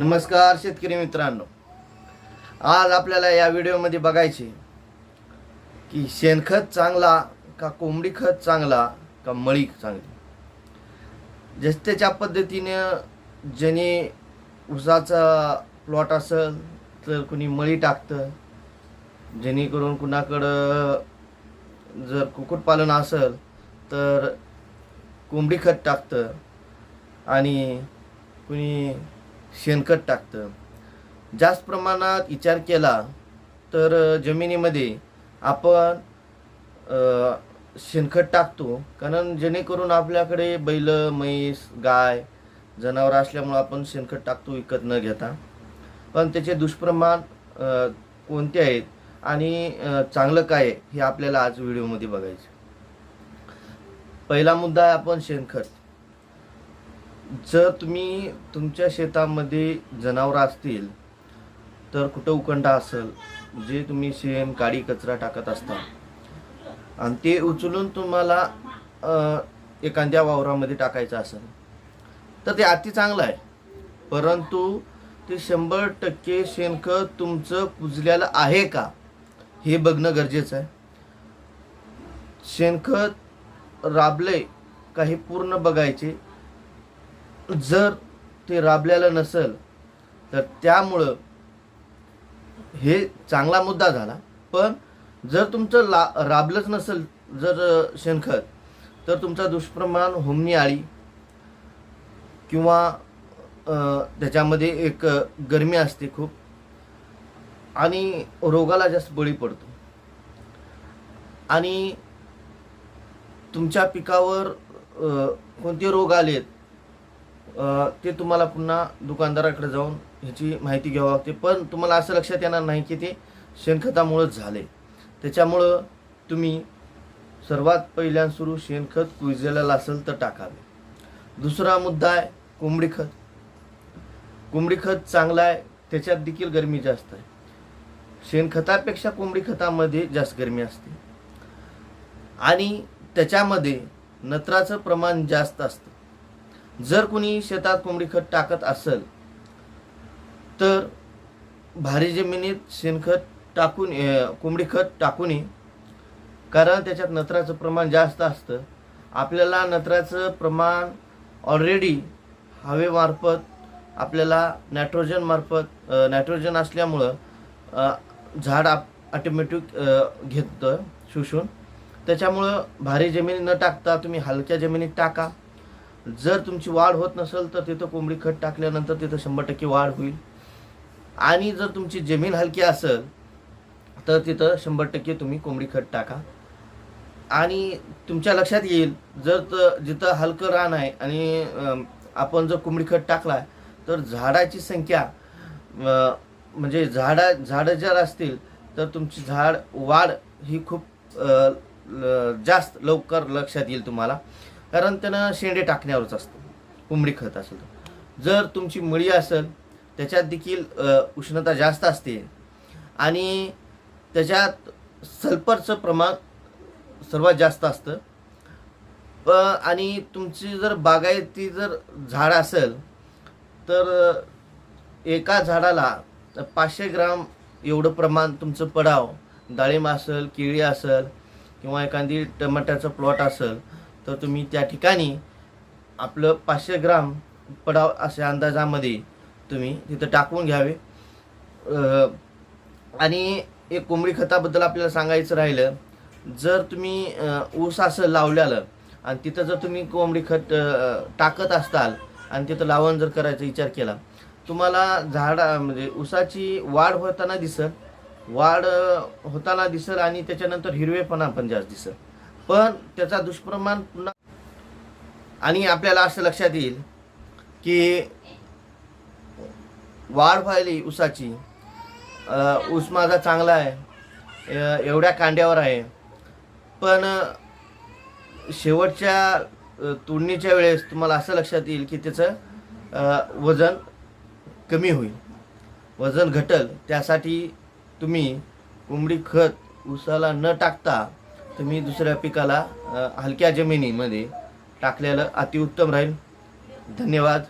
नमस्कार शेतकरी मित्रांनो. आज आपल्याला या व्हिडिओमध्ये बघायचे की शेणखत चांगला का कोंबडी खत चांगला का मळी चांगली? जस्त्याच्या पद्धतीनं ज्याने ऊसाचा प्लॉट असेल तर कुणी मळी टाकतं. जेणेकरून कुणाकडं जर कुक्कुटपालन असेल तर कोंबडी खत टाकतं. आणि कुणी शेणखत टाकतं. जास्त प्रमाणात विचार केला तर जमिनीमध्ये आपण शेणखत टाकतो. कारण जेणेकरून आपल्याकडे बैल म्हैस गाय जनावर असल्यामुळं आपण शेणखत टाकतो विकत न घेता. पण त्याचे दुष्प्रमाण कोणते आहेत? आणि चांगलं काय आहे हे आपल्याला आज व्हिडिओमध्ये बघायचं पहिला मुद्दा आहे आपण शेणखत. जर तुम्ही तुमच्या शेतामध्ये जनावरं असतील तर कुठं उकंडा असेल जे तुम्ही शेण काडी कचरा टाकत असता आणि ते उचलून तुम्हाला एखाद्या वावरामध्ये टाकायचं असेल तर ते अति चांगलं आहे. परंतु ते शंभर टक्के शेणखत तुमचं कुजलेलं आहे का हे बघणं गरजेचं आहे. शेणखत राबलंय काही पूर्ण बघायचे जर ते राबलेलं नसेल तर त्यामुळं हे चांगला मुद्दा झाला. पण जर तुमचं ला राबलंच नसेल जर शेणखत तर तुमचा दुष्प्रमाण होमनी आळी किंवा त्याच्यामध्ये एक गरमी असते खूप आणि रोगाला जास्त बळी पडतो. आणि तुमच्या पिकावर कोणते रोग आलेत ते तुम्हाला पुन्हा दुकानदाराकडे जाऊन ह्याची माहिती घ्यावी लागते. पण तुम्हाला असं लक्षात येणार नाही की ते शेणखतामुळंच झाले. त्याच्यामुळं तुम्ही सर्वात पहिल्यां सुरू शेणखत कुजलेलं असेल तर टाकावे. दुसरा मुद्दा आहे कोंबडी खत. कोंबडी खत चांगला आहे त्याच्यात देखील गरमी जास्त आहे. शेणखतापेक्षा कोंबडी खतामध्ये जास्त गरमी असते. आणि त्याच्यामध्ये नत्राचं प्रमाण जास्त असतं. जर कोणी शेतात कोंबडी खत टाकत असेल तर भारी जमिनीत शेणखत टाकून कोंबडी खत टाकू नये कारण त्याच्यात नत्राचं प्रमाण जास्त असतं. आपल्याला नत्राचं प्रमाण ऑलरेडी हवेमार्फत आपल्याला नायट्रोजन मार्फत नायट्रोजन असल्यामुळं झाड आप ऑटोमॅटिक घेतं शोषून. त्याच्यामुळं भारी जमिनी न टाकता तुम्ही हलक्या जमिनीत टाका. जर तुमची वाढ होत नसेल तर तिथं कोंबडी खत टाकल्यानंतर तिथं शंभर टक्के वाढ होईल. आणि जर तुमची जमीन हलकी असेल तर तिथं शंभर टक्के तुम्ही कोंबडी खत टाका. आणि तुमच्या लक्षात येईल जर त जिथं हलकं रान आहे आणि आपण जर कोंबडी खत टाकला तर झाडाची संख्या म्हणजे झाडा झाडं जर असतील तर तुमची झाड वाढ ही खूप ल- जास्त लवकर लक्षात येईल तुम्हाला. कारण त्यानं शेंडे टाकण्यावरच असतं. कोंबडी खत असेल तर. जर तुमची मळी असेल त्याच्यात देखील उष्णता जास्त असते. आणि त्याच्यात सल्फरचं प्रमाण सर्वात जास्त असतं. प आणि तुमची जर बागायती जर झाड असेल तर एका झाडाला पाचशे ग्राम एवढं प्रमाण तुमचं पडाव. डाळिंब असेल केळी असेल किंवा एखादी टमाट्याचं प्लॉट असेल तर तुम्ही त्या ठिकाणी आपलं पाचशे ग्राम पडाव अशा अंदाजामध्ये तुम्ही तिथं टाकून घ्यावे. आणि एक कोंबडी खताबद्दल आपल्याला सांगायचं राहिलं जर तुम्ही ऊस असं लावल्यालं आणि तिथं जर तुम्ही कोंबडी खत टाकत असताल आणि तिथं लावण जर करायचा विचार केला तुम्हाला झाड म्हणजे ऊसाची वाढ होताना दिसल वाढ होताना दिसल आणि त्याच्यानंतर हिरवेपणा पण जास्त दिसल. पण त्याचा दुष्प्रमाण पुन्हा आणि आपल्याला असं लक्षात येईल की वाढ व्हायली ऊसाची. ऊस माझा चांगला आहे. एवढ्या कांड्यावर आहे. पण शेवटच्या तोडणीच्या वेळेस तुम्हाला असं लक्षात येईल की त्याचं वजन कमी होईल. वजन घटल. त्यासाठी तुम्ही कोंबडी खत ऊसाला न टाकता तुम्ही दुसऱ्या पिकाला हलक्या जमिनीमध्ये टाकलेलं अतिउत्तम राहील. धन्यवाद.